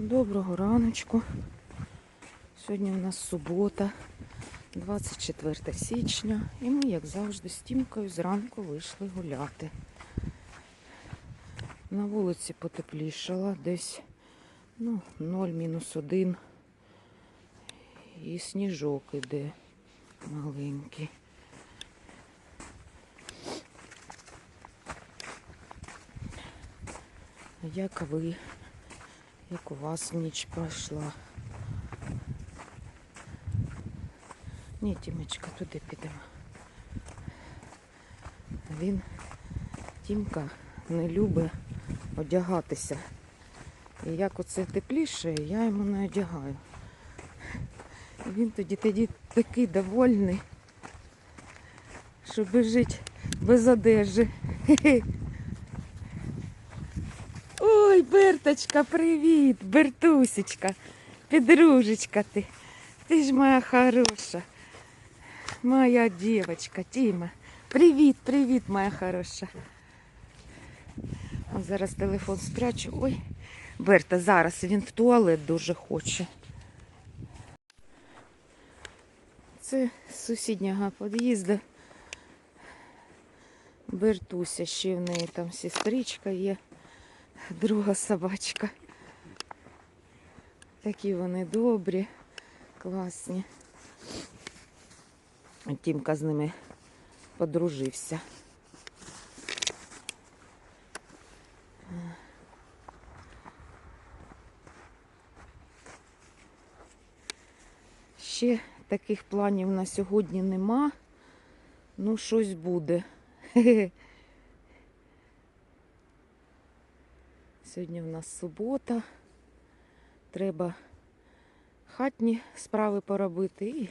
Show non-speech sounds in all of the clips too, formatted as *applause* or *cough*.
Доброго раночку. Сьогодні у нас субота, 24 січня, і ми, як завжди, з Тімкою зранку вийшли гуляти. На вулиці потеплішало, десь ну, 0 мінус 1. І сніжок іде маленький. Як ви? Як у вас ніч пройшла? Ні, Тімочка, туди підемо. Він, Тімка, не любить одягатися. І як оце тепліше, я йому не одягаю. І він тоді тоді такий довольний, що біжить без одежі. *laughs* Берточка, привіт, Бертусечка, підружечка ти. Ти ж моя хороша. Моя дівчинка, Тіма. Привіт, привіт, моя хороша. О, зараз телефон спрячу. Ой, Берта, зараз він в туалет дуже хоче. Це з сусіднього під'їзду. Бертуся, ще в неї там сестричка є друга собачка. Такі вони добрі, класні. Тімка з ними подружився. Ще таких планів на сьогодні нема. Ну, щось буде. *laughs* Сьогодні в нас субота. Треба хатні справи поробити і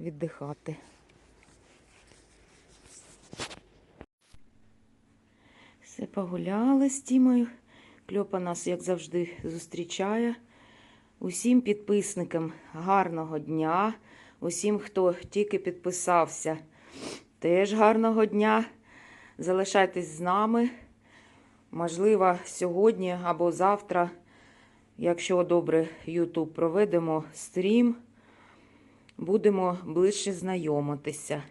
віддихати. Все погуляли з Тімою. Кльопа нас, як завжди, зустрічає. Усім підписникам гарного дня. Усім, хто тільки підписався, теж гарного дня. Залишайтесь з нами. Можливо, сьогодні або завтра, якщо добре YouTube проведемо стрім, будемо ближче знайомитися.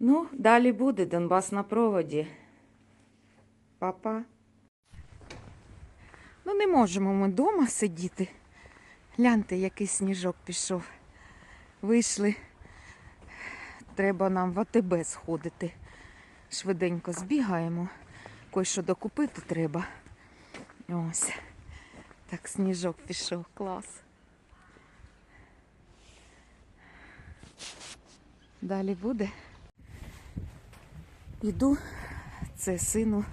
Ну, далі буде Донбас на проводі. Па-па. Ну, не можемо ми вдома сидіти. Гляньте, який сніжок пішов. Вийшли. Треба нам в АТБ сходити. Швиденько збігаємо. Кое-що докупити треба. Ось. Так, сніжок пішов. Клас. Далі буде. Іду, це сину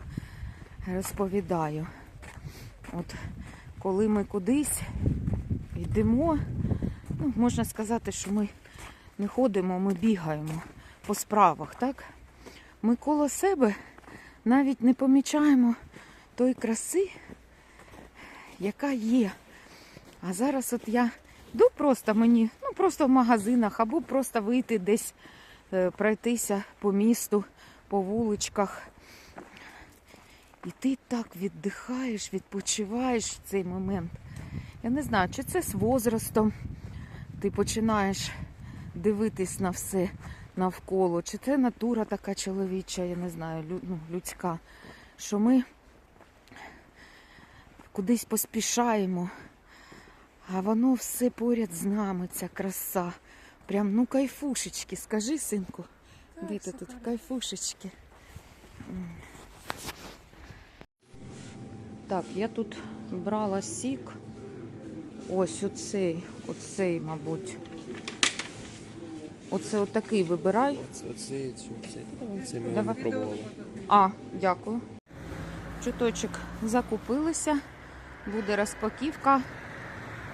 розповідаю. От коли ми кудись йдемо, ну, можна сказати, що ми не ходимо, ми бігаємо по справах, так? Ми коло себе навіть не помічаємо той краси, яка є. А зараз от я йду просто мені, ну просто в магазинах, або просто вийти десь е, пройтися по місту, по вуличках. І ти так віддихаєш, відпочиваєш в цей момент. Я не знаю, чи це з возрастом ти починаєш дивитись на все навколо, чи це натура така чоловіча, я не знаю, ну, людська, що ми кудись поспішаємо, а воно все поряд з нами, ця краса. Прям ну кайфушечки, скажи, синку, де ти тут? Кайфушечки. Так, я тут брала сік. Ось оцей, оцей, мабуть. Оце отакий вибирай. Це, це, це, це, це ми Давай. пробували. А, дякую. Чуточок закупилися, буде розпаківка,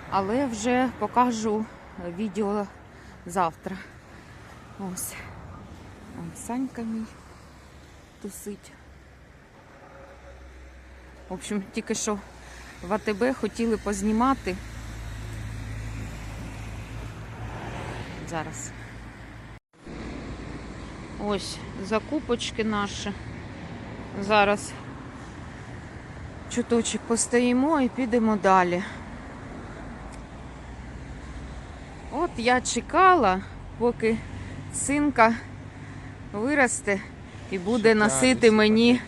але вже покажу відео завтра. Ось. Вон Санька мій тусить. В общем, тільки що в АТБ хотіли познімати. Зараз. Ось закупочки наші. Зараз чуточок постоїмо і підемо далі. От я чекала, поки синка виросте і буде носити мені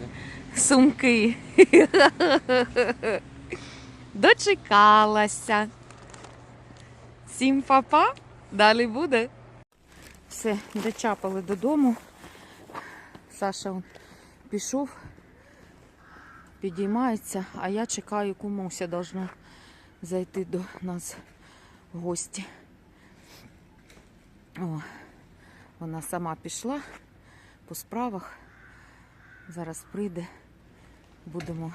сумки. *laughs* Дочекалася. Всім папа, далі буде. Все, дочапали додому. Саша он пішов, підіймається, а я чекаю, кумуся должна зайти до нас в гості. О, вона сама пішла по справах. Зараз прийде, будемо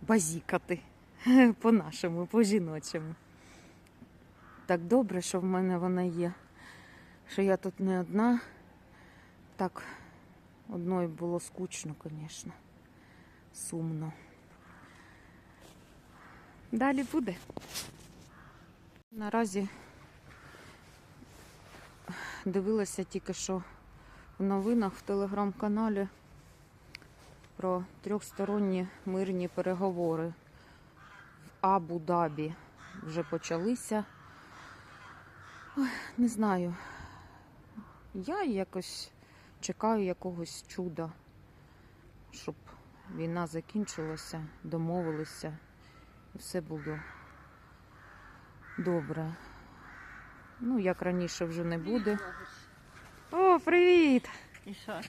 базікати *laughs* по-нашому, по-жіночому. Так добре, що в мене вона є, що я тут не одна. Так, одною було скучно, звісно. Сумно. Далі буде. Наразі дивилася тільки що в новинах в телеграм-каналі про трьохсторонні мирні переговори в Абу-Дабі вже почалися. Ой, не знаю. Я якось чекаю якогось чуда, щоб війна закінчилася, домовилися і все було добре. Ну, як раніше вже не буде. О, привіт! І що?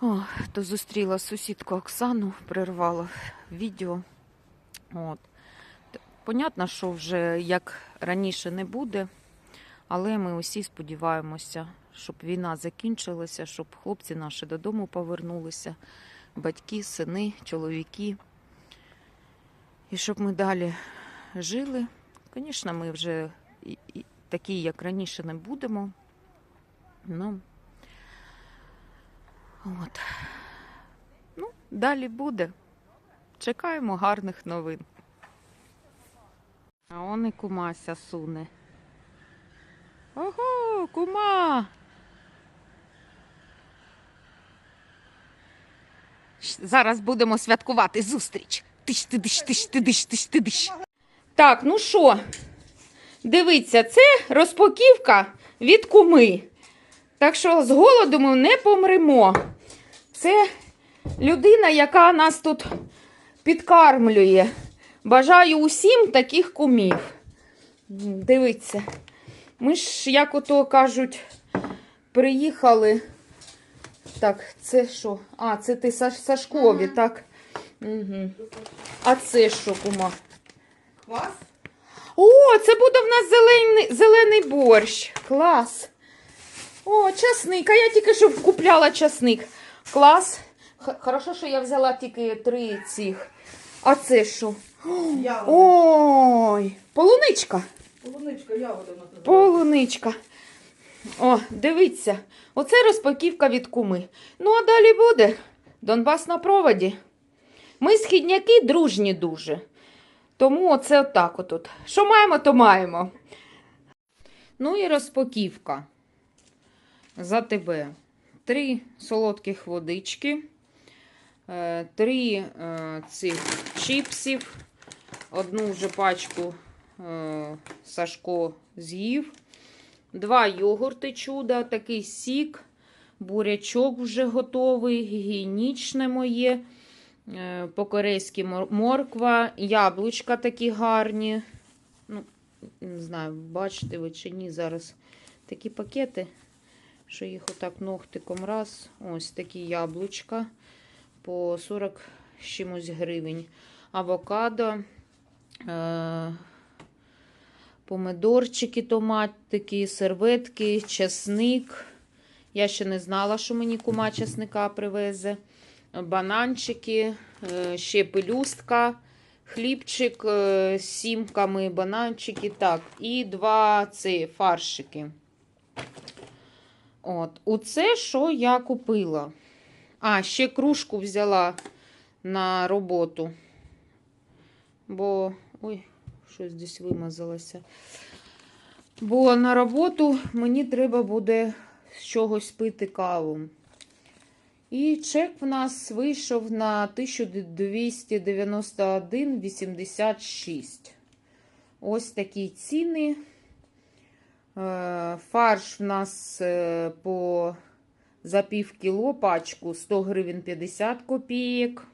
О, то зустріла сусідку Оксану, прервала відео. От. Понятно, що вже як раніше не буде, але ми усі сподіваємося, щоб війна закінчилася, щоб хлопці наші додому повернулися, батьки, сини, чоловіки. І щоб ми далі жили. Звісно, ми вже такі, як раніше, не будемо. Ну, От. Ну, далі буде. Чекаємо гарних новин. А он і кумася суне. Ого, кума! Зараз будемо святкувати зустріч. Тиш, тидиш, тиш, тидиш, тиш, тидиш. Так, ну що? Дивіться, це розпаківка від куми. Так що з голоду ми не помремо. Це людина, яка нас тут підкармлює. Бажаю усім таких кумів. Дивіться. Ми ж, як ото кажуть, приїхали. Так, це що? А, це ти Саш, Сашкові, так? Угу. А це що, кума? Квас? О, це буде в нас зелений, зелений борщ. Клас. О, часник. А я тільки що купляла часник. Клас. Х- Хорошо, що я взяла тільки три цих. А це що? Ягода. Ой, полуничка. Полуничка, ягода. Полуничка. О, дивіться. Оце розпаківка від куми. Ну, а далі буде. Донбас на проводі. Ми східняки дружні дуже. Тому оце отак отут. Що маємо, то маємо. Ну і розпаківка. За тебе. Три солодких водички, е, три е, цих чіпсів, одну вже пачку е, Сашко з'їв. Два йогурти чуда, такий сік, бурячок вже готовий, гігієнічне моє, е, по-корейськи морква, яблучка такі гарні. Ну, не знаю, бачите ви чи ні, зараз такі пакети, що їх отак ногтиком раз. Ось такі яблучка по 40 чимось гривень. Авокадо. Е- помидорчики, томатики, серветки, часник. Я ще не знала, що мені кума часника привезе. Бананчики, е, ще пелюстка, хлібчик е, з сімками, бананчики. Так, і два ці фаршики. От, оце, що я купила. А, ще кружку взяла на роботу. Бо. Ой, щось десь вимазалося. Бо на роботу мені треба буде з чогось пити каву. І чек в нас вийшов на 1291,86. Ось такі ціни. Е, Фарш в нас е, по за пів кіло пачку 100 гривень 50 копійок.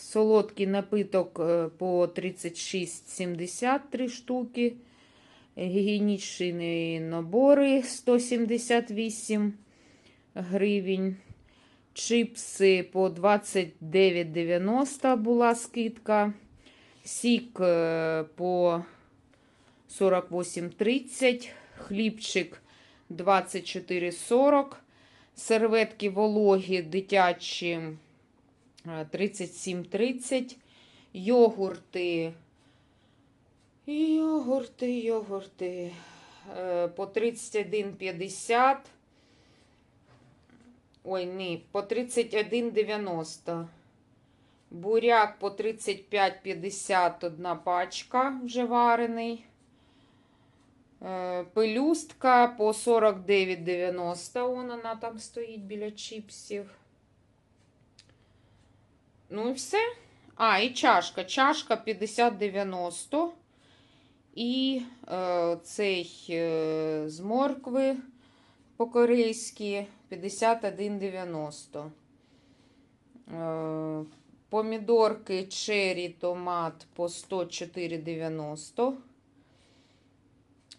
Солодкий напиток е, по 36,73 штуки. Гігієнічні набори 178 гривень. Чипси по 29,90 була скидка. Сік е, по 48,30. Хлібчик 24,40. Серветки вологі дитячі 37,30. Йогурти. Йогурти, йогурти. Е, По 31,50. Ой, ні, по 31,90. Буряк по 35,50 одна пачка вже варений. Е, Пелюстка по 49,90. Вон вона там стоїть біля чіпсів. Ну і все. А, і чашка. Чашка 50,90. І е, цей е, з моркви по-корейськи 51,90. Е, помідорки черрі томат по 104,90.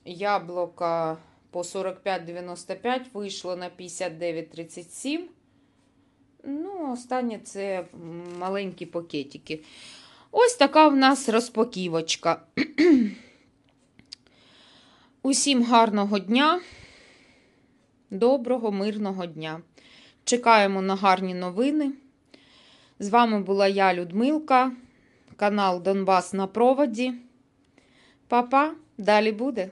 Яблука по 45,95 вийшло на 59,37. Ну, останнє це маленькі пакетики. Ось така в нас розпаківочка. *clears throat* Усім гарного дня, доброго, мирного дня. Чекаємо на гарні новини. З вами була я, Людмилка, канал Донбас на проводі. Па-па, далі буде.